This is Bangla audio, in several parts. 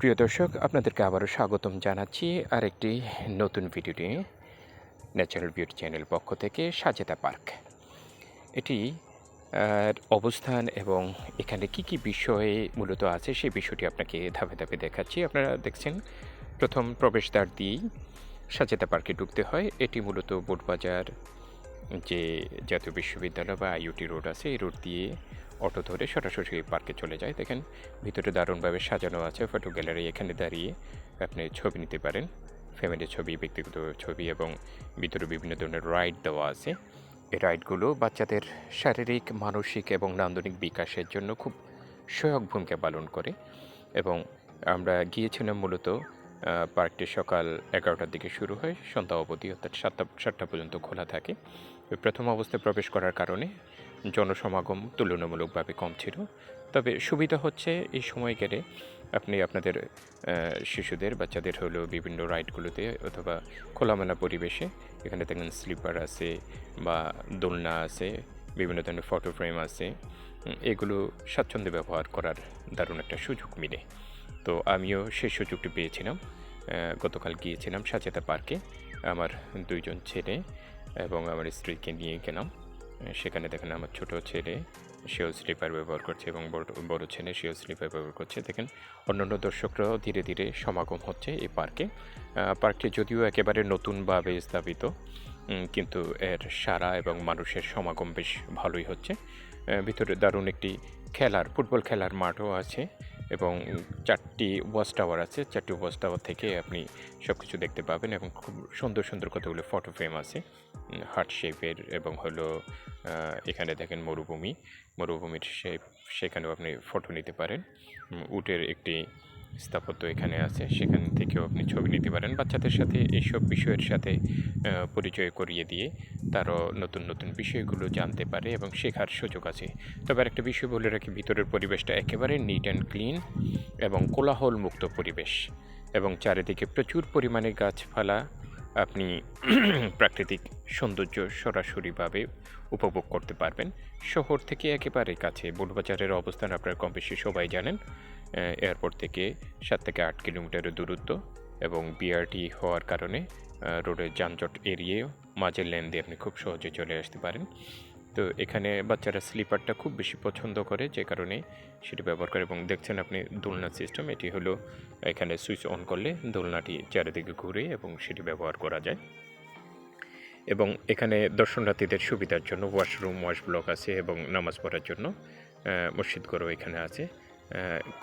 প্রিয় দর্শক, আপনাদেরকে আবারও স্বাগতম জানাচ্ছি আর একটি নতুন ভিডিওটি ন্যাচারাল বিউটি চ্যানেল পক্ষ থেকে সাজেতা পার্ক। এটি অবস্থান এবং এখানে কি কি বিষয়ে মূলত আছে সেই বিষয়টি আপনাকে ধাপে ধাপে দেখাচ্ছি। আপনারা দেখছেন, প্রথম প্রবেশদ্বার দিয়েই সাজেতা পার্কে ঢুকতে হয়। এটি মূলত বোটবাজার যে জাতীয় বিশ্ববিদ্যালয় বা আইউটি রোড আছে, এই রোড দিয়ে অটো ধরে সরাসরি পার্কে চলে যায়। দেখেন, ভিতরে দারুণভাবে সাজানো আছে ফটো গ্যালারি। এখানে দাঁড়িয়ে আপনি ছবি নিতে পারেন। ফ্যামিলির ছবি, ব্যক্তিগত ছবি এবং ভিতরে বিভিন্ন ধরনের রাইড দেওয়া আছে। এই রাইডগুলো বাচ্চাদের শারীরিক, মানসিক এবং নান্দনিক বিকাশের জন্য খুব সহায়ক ভূমিকা পালন করে এবং আমরা গিয়েছিলাম মূলত পার্কটি সকাল এগারোটার দিকে শুরু হয়, সন্ধ্যা অবধি অর্থাৎ সাতটা সাতটা পর্যন্ত খোলা থাকে। প্রথম অবস্থায় প্রবেশ করার কারণে জনসমাগম তুলনামূলকভাবে কম ছিল। তবে সুবিধা হচ্ছে এই সময় গেলে আপনি আপনাদের শিশুদের, বাচ্চাদের হলো বিভিন্ন রাইডগুলোতে অথবা খোলামেলা পরিবেশে এখানে দেখেন স্লিপার আছে বা দোলনা আছে, বিভিন্ন ধরনের ফটো ফ্রেম আছে এগুলো স্বাচ্ছন্দ্যে ব্যবহার করার দারুণ একটা সুযোগ মিলে। তো আমিও সেই সুযোগটি পেয়েছিলাম। গতকাল গিয়েছিলাম সাচেতা পার্কে। আমার দুইজন ছেলে এবং আমার স্ত্রীকে নিয়ে গেলাম। সেখানে দেখেন আমার ছোট ছেলে, সেও স্লিপার ব্যবহার করছে এবং বড় ছেলে সেও স্লিপার ব্যবহার করছে। দেখেন অন্যান্য দর্শকরাও ধীরে ধীরে সমাগম হচ্ছে এই পার্কে। পার্কটি যদিও একেবারে নতুনভাবে স্থাপিত কিন্তু এর সারা এবং মানুষের সমাগম বেশ ভালোই হচ্ছে। ভিতরে দারুণ একটি খেলার, ফুটবল খেলার মাঠও আছে। এবং চারটি ওয়াচ টাওয়ার আছে, চারটি ওয়াচ টাওয়ার থেকে আপনি সব কিছু দেখতে পাবেন এবং খুব সুন্দর সুন্দর কতগুলো ফটো ফ্রেম আছে। হার্ট শেপের এবং হলো এখানে দেখেন মরুভূমি। মরুভূমির শেপ, সেখানেও আপনি ফটো নিতে পারেন। উটের একটি স্থাপত্য এখানে আছে। সেখান থেকেও আপনি ছবি নিতে পারেন বাচ্চাদের সাথে এইসব বিষয়ের সাথে পরিচয় করিয়ে দিয়ে তারও নতুন নতুন বিষয়গুলো জানতে পারে এবং শেখার সুযোগ আছে। তবে একটা বিষয় বলে রাখি, ভিতরের পরিবেশটা একেবারে নিট অ্যান্ড ক্লিন এবং কোলাহল মুক্ত পরিবেশ এবং চারিদিকে প্রচুর পরিমাণে গাছপালা আপনি প্রাকৃতিক সৌন্দর্য সরাসরিভাবে উপভোগ করতে পারবেন। শহর থেকে একেবারে কাছে বুলবাজারের অবস্থান আপনার কম বেশি সবাই জানেন। এয়ারপোর্ট থেকে সাত থেকে আট কিলোমিটারের দূরত্ব এবং বিআরটি হওয়ার কারণে রোডের যানজট এড়িয়ে মাঝের লেন দিয়ে আপনি খুব সহজে চলে আসতে পারেন। তো এখানে বাচ্চারা স্লিপারটা খুব বেশি পছন্দ করে যে কারণে সেটি ব্যবহার করে এবং দেখছেন আপনি দোলনা সিস্টেম এটি হলো এখানে সুইচ অন করলে দোলনাটি চারিদিকে ঘুরে এবং সেটি ব্যবহার করা যায়। এবং এখানে দর্শনার্থীদের সুবিধার জন্য ওয়াশরুম ওয়াশ ব্লক আছে এবং নামাজ পড়ার জন্য মসজিদ ঘরও এখানে আছে।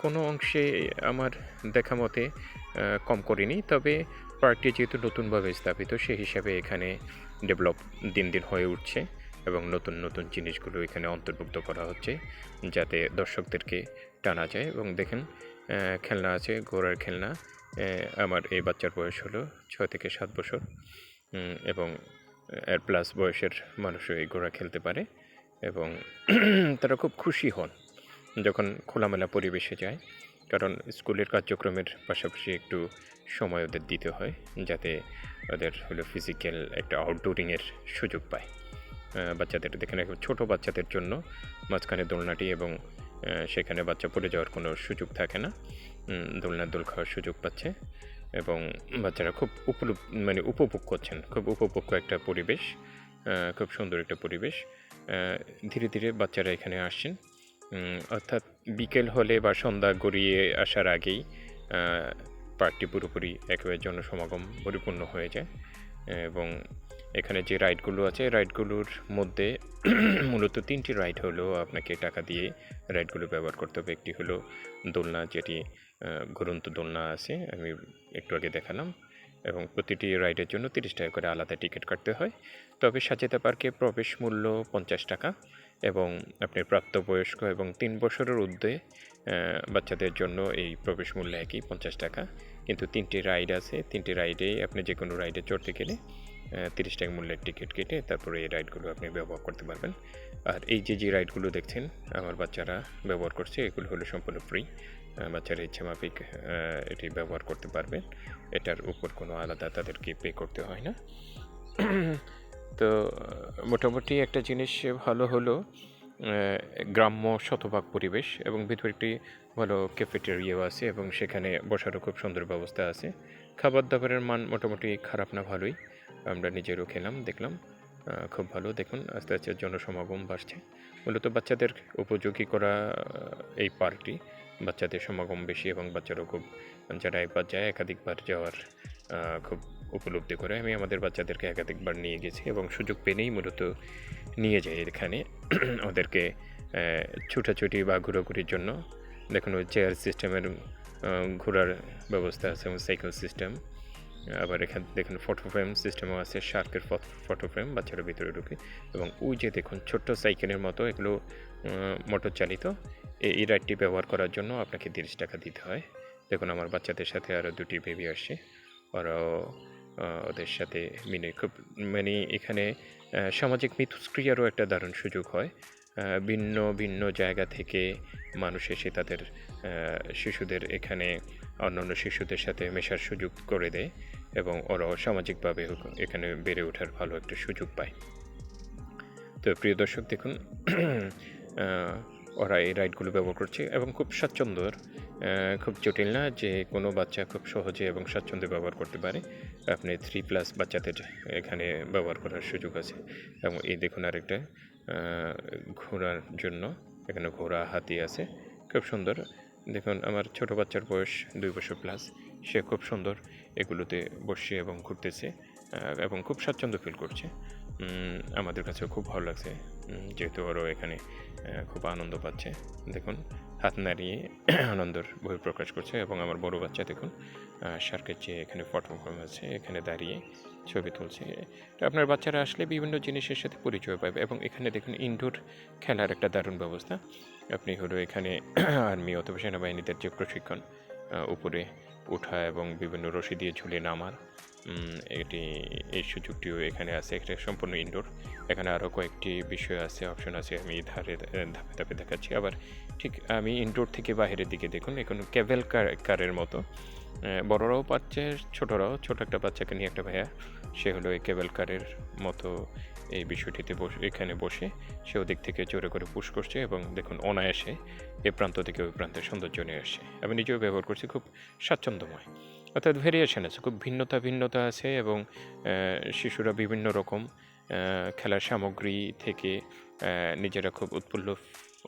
কোনো অংশে আমার দেখা মতে কম করিনি, তবে পার্কটি যেহেতু নতুনভাবে স্থাপিত সেই হিসাবে এখানে ডেভেলপ দিন দিন হয়ে উঠছে। এবং নতুন নতুন জিনিসগুলো এখানে অন্তর্ভুক্ত করা হচ্ছে যাতে দর্শকদেরকে টানা যায়। এবং দেখেন খেলনা আছে, ঘোড়ার খেলনা। আমার এই বাচ্চার বয়স হলো ছয় থেকে সাত বছর। এবং এর প্লাস বয়সের মানুষও এই ঘোড়া খেলতে পারে। এবং তারা খুব খুশি হন যখন খোলামেলা পরিবেশে যায়। কারণ স্কুলের কার্যক্রমের পাশাপাশি একটু সময় ওদের দিতে হয় যাতে ওদের হলো ফিজিক্যাল একটা আউটডোরিংয়ের সুযোগ পায়। বাচ্চাদের দেখেন ছোটো বাচ্চাদের জন্য মাঝখানে দোলনাটি এবং সেখানে বাচ্চা পড়ে যাওয়ার কোনো সুযোগ থাকে না। উম, দোলনার দোল খাওয়ার সুযোগ পাচ্ছে এবং বাচ্চারা খুব উপলব মানে উপভোগ করছেন। খুব উপভোগ্য একটা পরিবেশ খুব সুন্দর একটা পরিবেশ। ধীরে ধীরে বাচ্চারা এখানে আসছেন। অর্থাৎ বিকেল হলে বা সন্ধ্যা গড়িয়ে আসার আগেই পার্কটি পুরোপুরি একেবারে জনসমাগম পরিপূর্ণ হয়ে যায় এবং এখানে যে রাইডগুলো আছে রাইডগুলোর মধ্যে মূলত তিনটি রাইড হলো আপনাকে টাকা দিয়ে রাইডগুলো ব্যবহার করতে হবে। একটি হলো দোলনা, যেটি ঘুরন্ত দোলনা আছে, আমি একটু আগে দেখালাম। এবং প্রতিটি রাইডের জন্য তিরিশ টাকা করে আলাদা টিকিট কাটতে হয়। তবে সাচেতা পার্কে প্রবেশ মূল্য পঞ্চাশ টাকা এবং আপনি প্রাপ্তবয়স্ক এবং তিন বছরের ঊর্ধ্বে বাচ্চাদের জন্য এই প্রবেশ মূল্য একই, পঞ্চাশ টাকা। কিন্তু তিনটি রাইড আছে, তিনটি রাইডে আপনি যে কোনো রাইডে চড়তে গেলে তিরিশ টাকা মূল্যের টিকিট কেটে তারপরে এই রাইডগুলো আপনি ব্যবহার করতে পারবেন। আর এই যে যে রাইডগুলো দেখছেন, আমার বাচ্চারা ব্যবহার করছে, এগুলো হলো সম্পূর্ণ ফ্রি। বাচ্চারা ইচ্ছে মাফিক এটি ব্যবহার করতে পারবেন। এটার উপর কোনো আলাদা তাদেরকে পে করতে হয় না। তো মোটামুটি একটা জিনিস ভালো হলো গ্রাম্য শতভাগ পরিবেশ এবং ভিতরে একটি ভালো ক্যাফেটেরিয়াও আছে এবং সেখানে বসারও খুব সুন্দর ব্যবস্থা আছে। খাবার দাবারের মান মোটামুটি খারাপ না ভালোই। আমরা নিজেরও খেলাম, দেখলাম। খুব ভালো, দেখুন, আস্তে আস্তে জনসমাগম বাড়ছে। মূলত বাচ্চাদের উপযোগী করা এই পার্কটি বাচ্চাদের সমাগম বেশি এবং বাচ্চারাও খুব, যারা একবার যায়, একাধিকবার যাওয়ার খুব উপলব্ধি করে। আমি আমাদের বাচ্চাদেরকে একাধিকবার নিয়ে গেছি এবং সুযোগ পেলেই মূলত নিয়ে যাই এখানে। ওদেরকে ছুটাছুটি বা ঘোরাঘুরির জন্য। দেখুন, ওই চেয়ার সিস্টেমের ঘোরার ব্যবস্থা আছে এবং সাইকেল সিস্টেম আবার এখানে, দেখুন ফটো ফ্রেম সিস্টেমও আছে শার্কের ফটো ফ্রেম বাচ্চারা ভিতরে ঢুকে। এবং ওই যে দেখুন, ছোট্ট সাইকেলের মতো এগুলো মোটর চালিত। এই রাইডটি ব্যবহার করার জন্য আপনাকে তিরিশ টাকা দিতে হয়। দেখুন, আমার বাচ্চাদের সাথে আরও দুটি বেবি আসছে ওরাও ওদের সাথে মিলে খুব মানে এখানে সামাজিক মিথস্ক্রিয়ারও একটা দারুণ সুযোগ হয়। ভিন্ন ভিন্ন জায়গা থেকে মানুষ এসে তাদের শিশুদের এখানে অন্যান্য শিশুদের সাথে মেশার সুযোগ করে দেয় এবং ওরাও সামাজিকভাবে এখানে বেড়ে ওঠার ভালো একটা সুযোগ পায়। তো প্রিয় দর্শক, দেখুন ওরা এই রাইডগুলো ব্যবহার করছে এবং খুব স্বাচ্ছন্দ্যর খুব জটিল না যে কোনো বাচ্চা খুব সহজে এবং স্বাচ্ছন্দ্যে ব্যবহার করতে পারে। আপনি থ্রি প্লাস বাচ্চাদের এখানে ব্যবহার করার সুযোগ আছে। এবং এই দেখুন আরেকটা ঘোরার জন্য। এখানে ঘোড়া, হাতি আছে। খুব সুন্দর। দেখুন, আমার ছোট বাচ্চার বয়স দুই বছর প্লাস সে খুব সুন্দর এগুলোতে বসে এবং ঘুরতেছে এবং খুব স্বাচ্ছন্দ্য ফিল করছে। আমাদের কাছেও খুব ভালো লাগছে। যেহেতু ওরও এখানে খুব আনন্দ পাচ্ছে। দেখুন, হাত নাড়িয়ে আনন্দর বহিঃপ্রকাশ করছে এবং আমার বড় বাচ্চা, দেখুন সার্কের যে এখানে ফটো আছে, এখানে দাঁড়িয়ে ছবি তুলছে। আপনার বাচ্চারা আসলে বিভিন্ন জিনিসের সাথে পরিচয় পাবে এবং এখানে দেখুন, ইনডোর খেলার একটা দারুণ ব্যবস্থা। আপনি হলো এখানে আর্মি অথবা সেনাবাহিনীদের যে প্রশিক্ষণ উপরে ওঠা এবং বিভিন্ন রশি দিয়ে ঝুলে নামার এটি, এই সুযোগটিও এখানে আছে এটা সম্পূর্ণ ইনডোর এখানে আরও কয়েকটি বিষয় আছে অপশন আছে, আমি ধারে, ধাপে ধাপে দেখাচ্ছি। আবার ঠিক আমি ইনডোর থেকে বাইরের দিকে দেখুন, এখন ক্যাভেল কার কারের মতো। বড়রাও পাচ্ছে, ছোটরাও, ছোট একটা বাচ্চাকে নিয়ে একটা ভাইয়া, সে হলো এই কেবল কারের মতো এই বিষয়টিতে বসে এখানে বসে সে ওদিক থেকে জোরে করে পুশ করছে এবং দেখুন অনায়াসে এ প্রান্ত থেকে ওই প্রান্তের সৌন্দর্য নিয়ে আসে আমি নিজেও ব্যবহার করছি খুব স্বাচ্ছন্দ্যময়। অর্থাৎ ভেরিয়েশন আছে, খুব ভিন্নতা ভিন্নতা আছে এবং শিশুরা বিভিন্ন রকম খেলার সামগ্রী থেকে নিজেরা খুব উৎফুল্ল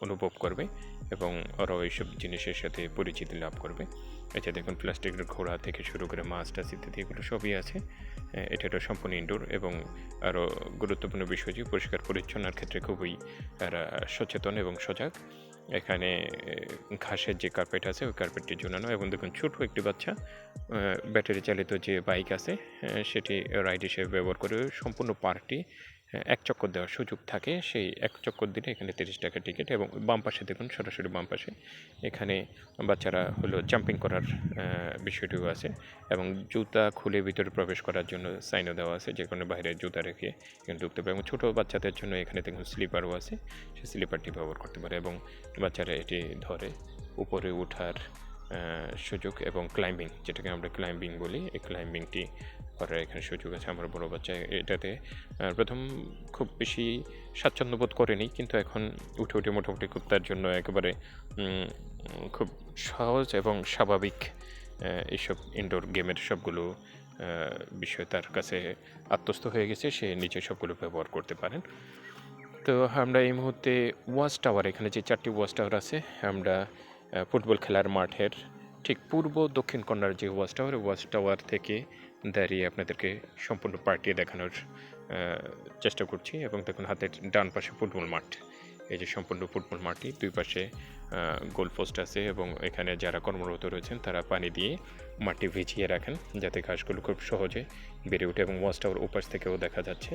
অনুভব করবে এবং ওরাও এইসব জিনিসের সাথে পরিচিতি লাভ করবে। আচ্ছা দেখুন, প্লাস্টিকের ঘোড়া থেকে শুরু করে মাছ, টাছ ইত্যাদি এগুলো সবই আছে। এটা একটা সম্পূর্ণ ইনডোর এবং আরও গুরুত্বপূর্ণ বিষয় যে পরিষ্কার পরিচ্ছন্নার ক্ষেত্রে খুবই সচেতন এবং সজাগ। এখানে ঘাসের যে কার্পেট আছে, ওই কার্পেটটি ঝুলানো এবং দেখুন, ছোটো একটি বাচ্চা ব্যাটারি চালিত যে বাইক আছে সেটি রাইড হিসেবে ব্যবহার করে সম্পূর্ণ পার্কটি এক চক্কর দেওয়ার সুযোগ থাকে। সেই এক চক্কর দিলে এখানে তিরিশ টাকা টিকিট এবং বাম পাশে দেখুন, সরাসরি বাম পাশে এখানে বাচ্চারা হলো জাম্পিং করার বিষয়টিও আছে এবং জুতা খুলে ভিতরে প্রবেশ করার জন্য সাইনও দেওয়া আছে। যে কোনো বাইরে জুতা রেখে এখানে ঢুকতে পারে এবং ছোটো বাচ্চাদের জন্য এখানে দেখুন স্লিপারও আছে। সেই স্লিপারটি ব্যবহার করতে পারে এবং বাচ্চারা এটি ধরে উপরে ওঠার সুযোগ এবং ক্লাইম্বিং যেটাকে আমরা ক্লাইম্বিং বলি। এই ক্লাইম্বিংটি করার এখানে সুযোগ আছে আমার বড় বাচ্চা এটাতে প্রথম খুব বেশি স্বাচ্ছন্দ্য বোধ করেনি, কিন্তু এখন উঠে উঠে মোটামুটি খুব তার জন্য একেবারে খুব সহজ এবং স্বাভাবিক এইসব ইনডোর গেমের সবগুলো বিষয় তার কাছে আত্মস্থ হয়ে গেছে, সে নিজে সবগুলো ব্যবহার করতে পারেন। তো আমরা এই মুহূর্তে ওয়াচ টাওয়ার এখানে যে চারটি ওয়াচ টাওয়ার আছে, আমরা ফুটবল খেলার মাঠের ঠিক পূর্ব দক্ষিণ কর্নার যে ওয়াচ টাওয়ার ওয়াচ টাওয়ার থেকে দাঁড়িয়ে আপনাদেরকে সম্পূর্ণ পার্টি দেখানোর চেষ্টা করছি। এবং দেখুন, হাতের ডান পাশে ফুটবল মাঠ। এই যে সম্পূর্ণ ফুটবল মাঠটি, দুই পাশে গোল পোস্ট আছে এবং এখানে যারা কর্মরত রয়েছেন, তারা পানি দিয়ে মাটি ভিজিয়ে রাখেন যাতে ঘাসগুলো খুব সহজে বেড়ে ওঠে এবং ওয়াচ টাওয়ার উপাস থেকেও দেখা যাচ্ছে।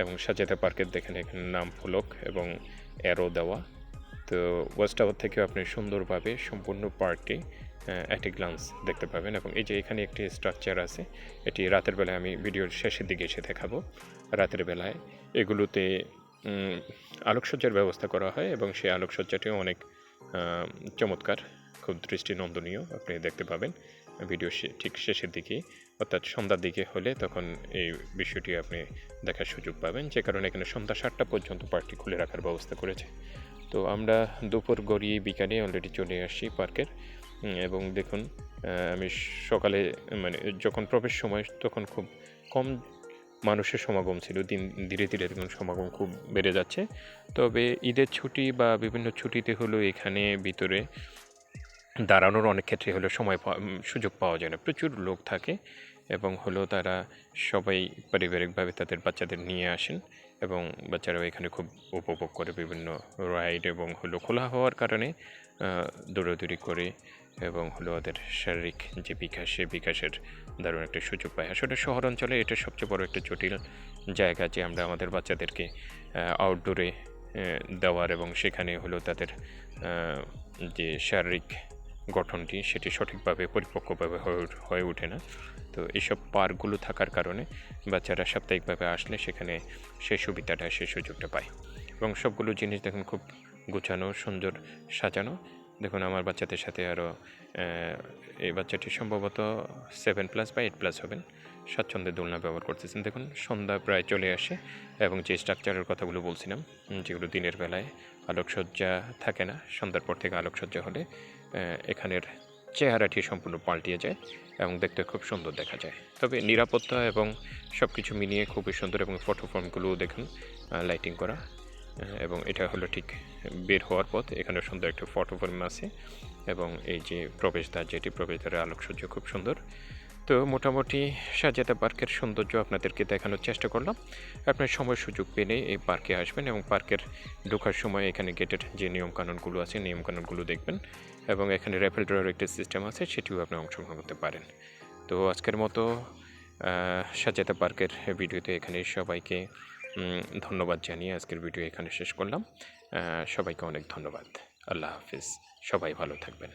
এবং সাজেতা পার্কের দেখেন, এখানে নাম ফলক এবং অ্যারো দেওয়া। তো ওয়াচ টাওয়ার থেকেও আপনি সুন্দরভাবে সম্পূর্ণ পার্কটি অ্যাট এ গ্লান্স দেখতে পাবেন এবং এই যে এখানে একটি স্ট্রাকচার আছে, এটি রাতের বেলায় আমি ভিডিওর শেষের দিকে এসে দেখাবো। রাতের বেলায় এগুলোতে আলোকসজ্জার ব্যবস্থা করা হয় এবং সেই আলোকসজ্জাটিও অনেক চমৎকার, খুব দৃষ্টিনন্দনীয় আপনি দেখতে পাবেন। ভিডিও ঠিক শেষের দিকে, অর্থাৎ সন্ধ্যার দিকে হলে তখন এই বিষয়টি আপনি দেখার সুযোগ পাবেন। যে কারণে এখানে সন্ধ্যা সাতটা পর্যন্ত পার্কটি খুলে রাখার ব্যবস্থা করেছে। তো আমরা দুপুর গড়িয়ে বিকালে অলরেডি চলে আসছি পার্কের। এবং দেখুন আমি সকালে মানে যখন প্রবেশ সময়, তখন খুব কম মানুষের সমাগম ছিল, দিন, ধীরে ধীরে দেখুন সমাগম খুব বেড়ে যাচ্ছে। তবে ঈদের ছুটি বা বিভিন্ন ছুটিতে হলো এখানে ভিতরে দাঁড়ানোর অনেক ক্ষেত্রে হলো সময় সুযোগ পাওয়া যায় না। প্রচুর লোক থাকে এবং হলো তারা সবাই পারিবারিকভাবে তাদের বাচ্চাদের নিয়ে আসেন এবং বাচ্চারাও এখানে খুব উপভোগ করে বিভিন্ন রাইড এবং হলো খোলা হওয়ার কারণে দৌড়াদৌড়ি করে এবং হলো ওদের শারীরিক যে বিকাশ, সে বিকাশের দারুণ একটা সুযোগ পায়। আসলে শহর অঞ্চলে এটা সবচেয়ে বড় একটা জটিল জায়গা যে আমরা আমাদের বাচ্চাদেরকে আউটডোরে দেওয়ার এবং সেখানে হলো তাদের যে শারীরিক গঠনটি সেটি সঠিকভাবে, পরিপক্কভাবে হয়ে ওঠে না। তো এইসব পার্কগুলো থাকার কারণে বাচ্চারা সাপ্তাহিকভাবে আসলে সেখানে সেই সুবিধাটা, সেই সুযোগটা পায়। এবং সবগুলো জিনিস দেখুন খুব গুছানো, সুন্দর, সাজানো। দেখুন, আমার বাচ্চাদের সাথে আরও এই বাচ্চাটি সম্ভবত সেভেন প্লাস বা এইট প্লাস হবেন। স্বাচ্ছন্দ্যে দোলনা ব্যবহার করতেছেন। দেখুন, সন্ধ্যা প্রায় চলে আসে এবং যে স্ট্রাকচারের কথাগুলো বলছিলাম যেগুলো দিনের বেলায় আলোকসজ্জা থাকে না, সন্ধ্যার পর থেকে আলোকসজ্জা হলে এখানের চেহারাটি সম্পূর্ণ পাল্টিয়ে যায় এবং দেখতে খুব সুন্দর দেখা যায়। তবে নিরাপত্তা এবং সব কিছু মিলিয়ে খুবই সুন্দর এবং ফটো ফর্মগুলোও দেখুন লাইটিং করা। এবং এটা হলো ঠিক বের হওয়ার পথ। এখানে সুন্দর একটা ফটো ফর্ম আছে এবং এই যে প্রবেশদ্বার, যেটি প্রবেশদ্বারের আলোকসজ্জা খুব সুন্দর। তো মোটামুটি সাজাতা পার্কের সৌন্দর্য আপনাদেরকে দেখানোর চেষ্টা করলাম। আপনার সময় সুযোগ পেলে এই পার্কে আসবেন এবং পার্কের ঢোকার সময় এখানে গেটের যে নিয়মকানুনগুলো আছে, নিয়মকানুনগুলো দেখবেন এবং এখানে র্যাফেল ড্রয়ের একটি সিস্টেম আছে, সেটিও আপনি অংশগ্রহণ করতে পারেন। তো আজকের মতো সাজাতা পার্কের ভিডিওতে এখানে সবাইকে ধন্যবাদ জানিয়ে আজকের ভিডিও এখানে শেষ করলাম। সবাইকে অনেক ধন্যবাদ। আল্লাহ হাফিজ। সবাই ভালো থাকবেন।